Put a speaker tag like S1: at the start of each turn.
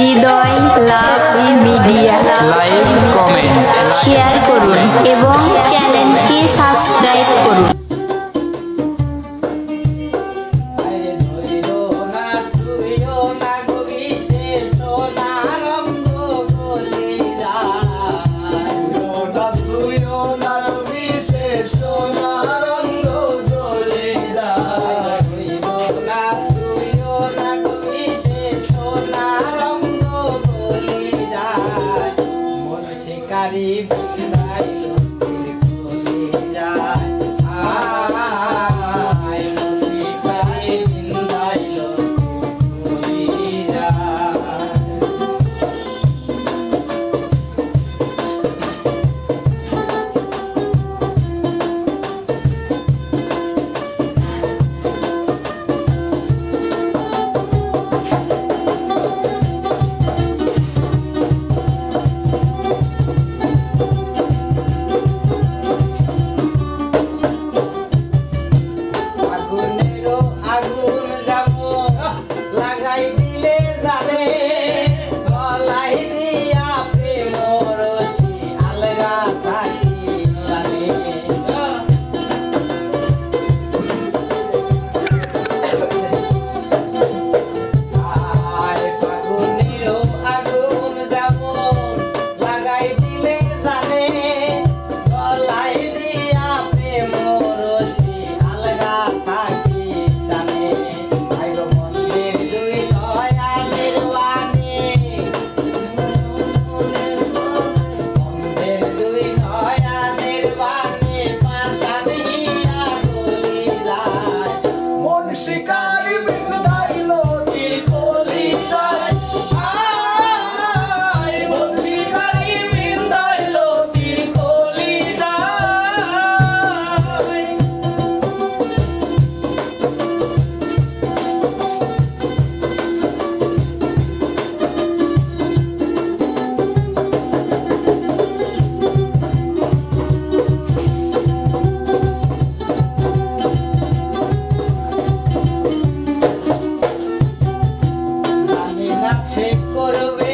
S1: Hridoy love media.
S2: Like comment
S1: share করুন এবং চ্যানেলটি সাবস্ক্রাইব করুন।
S3: আগুন। আছে করবে।